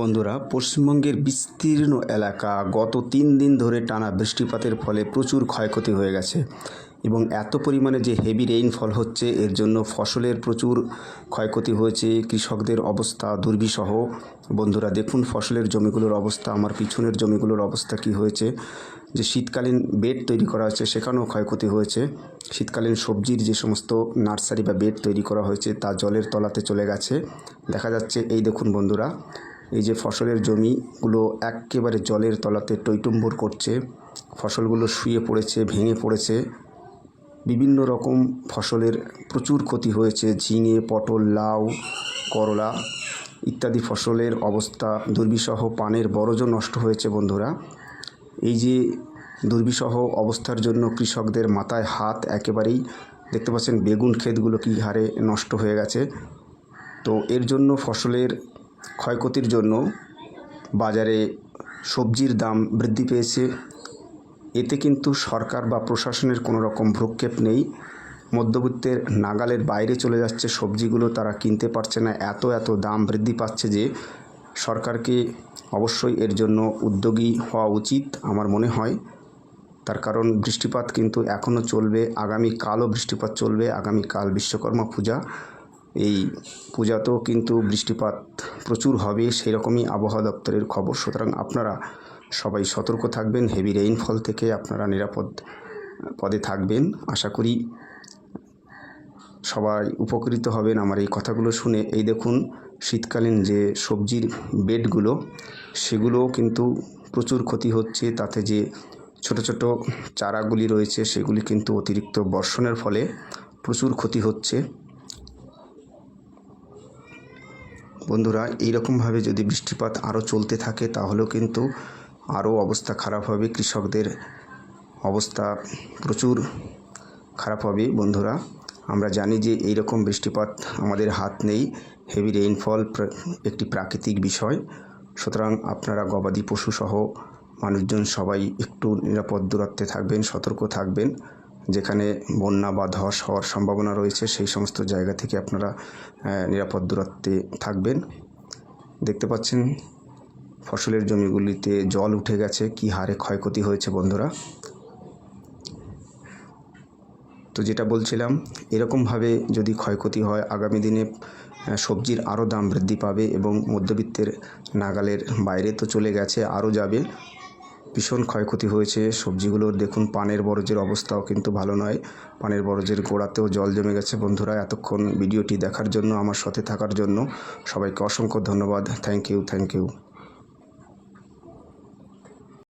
বন্ধুরা, পশ্চিমবঙ্গের বিস্তীর্ণ এলাকা গত তিন দিন ধরে টানা বৃষ্টিপাতের ফলে প্রচুর ক্ষয়ক্ষতি হয়ে গেছে এবং এত পরিমাণে যে হেভি রেইনফল হচ্ছে, এর জন্য ফসলের প্রচুর ক্ষয়ক্ষতি হয়েছে, কৃষকদের অবস্থা দুর্বিষহ। বন্ধুরা, দেখুন ফসলের জমিগুলোর অবস্থা, আমার পিছনের জমিগুলোর অবস্থা কি হয়েছে। যে শীতকালীন বেড তৈরি করা হয়েছে, সেখানেও ক্ষয়ক্ষতি হয়েছে। শীতকালীন সবজির যে সমস্ত নার্সারি বা বেড তৈরি করা হয়েছে, তা জলের তলাতে চলে গেছে। দেখা যাচ্ছে, এই দেখুন বন্ধুরা এই যে ফসলের জমিগুলো একেবারে জলের তলাতে টইটুম্বর করছে, ফসলগুলো শুয়ে পড়েছে, ভেঙে পড়েছে। বিভিন্ন রকম ফসলের প্রচুর ক্ষতি হয়েছে, ঝিঙে, পটল, লাউ, করলা ইত্যাদি ফসলের অবস্থা দুর্বিষহ, পানের বরজও নষ্ট হয়েছে বন্ধুরা। এই যে দুর্বিষহ অবস্থার জন্য কৃষকদের মাথায় হাত একেবারেই, দেখতে পাচ্ছেন বেগুন ক্ষেতগুলো কী হারে নষ্ট হয়ে গেছে। তো এর জন্য ফসলের ক্ষয়ক্ষতির জন্য বাজারে সবজির দাম বৃদ্ধি পেয়েছে। এতে কিন্তু সরকার বা প্রশাসনের কোনো রকম ভ্রুক্ষেপ নেই। মধ্যবিত্তের নাগালের বাইরে চলে যাচ্ছে সবজিগুলো, তারা কিনতে পারছে না। এত এত দাম বৃদ্ধি পাচ্ছে যে সরকারকে অবশ্যই এর জন্য উদ্যোগী হওয়া উচিত আমার মনে হয়। তার কারণ বৃষ্টিপাত কিন্তু এখনও চলবে। আগামীকালও বৃষ্টিপাত চলবে। আগামীকাল বিশ্বকর্মা পূজা। এই পূজাতেও কিন্তু বৃষ্টিপাত প্রচুর হবে সেই রকমই আবহাওয়া দপ্তরের খবর। সুতরাং আপনারা সবাই সতর্ক থাকবেন হেভি রেইনফল থেকে আপনারা নিরাপদ পদে থাকবেন। আশা করি সবাই উপকৃত হবেন আমার এই কথাগুলো শুনে। এই দেখুন, শীতকালীন যে সবজির বেডগুলো, সেগুলোও কিন্তু প্রচুর ক্ষতি হচ্ছে। তাতে যে ছোট ছোট চারাগুলি রয়েছে, সেগুলি কিন্তু অতিরিক্ত বর্ষণের ফলে প্রচুর ক্ষতি হচ্ছে। বন্ধুরা, এইরকমভাবে যদি বৃষ্টিপাত আরও চলতে থাকে, তাহলেও কিন্তু আরও অবস্থা খারাপ হবে। কৃষকদের অবস্থা প্রচুর খারাপ হবে। বন্ধুরা, আমরা জানি যে এই রকম বৃষ্টিপাত আমাদের হাত নেই। হেভি রেইনফল একটি প্রাকৃতিক বিষয়। সুতরাং আপনারা গবাদি পশু সহ মানুষজন সবাই একটু নিরাপদ দূরত্বে থাকবেন, সতর্ক থাকবেন। যেখানে বন্যা বা ধস হওয়ার সম্ভাবনা রয়েছে, সেই সমস্ত জায়গা থেকে আপনারা নিরাপদ দূরত্বে থাকবেন। দেখতে পাচ্ছেন, ফসলের জমিগুলিতে জল উঠে গেছে, কী হারে ক্ষয়ক্ষতি হয়েছে বন্ধুরা। তো যেটা বলছিলাম, এরকমভাবে যদি ক্ষয়ক্ষতি হয়, আগামী দিনে সবজির আরও দাম বৃদ্ধি পাবে এবং মধ্যবিত্তের নাগালের বাইরে তো চলে গেছে, আরও যাবে। ভীষণ ক্ষয়ক্ষতি হয়েছে। সবজিগুলোর দেখুন, পানের বরজের অবস্থাও কিন্তু ভালো নয়। পানের বরজের গোড়াতেও জল জমে গেছে বন্ধুরা। এতক্ষণ ভিডিওটি দেখার জন্য, আমার সাথে থাকার জন্য সবাইকে অসংখ্য ধন্যবাদ। Thank you thank you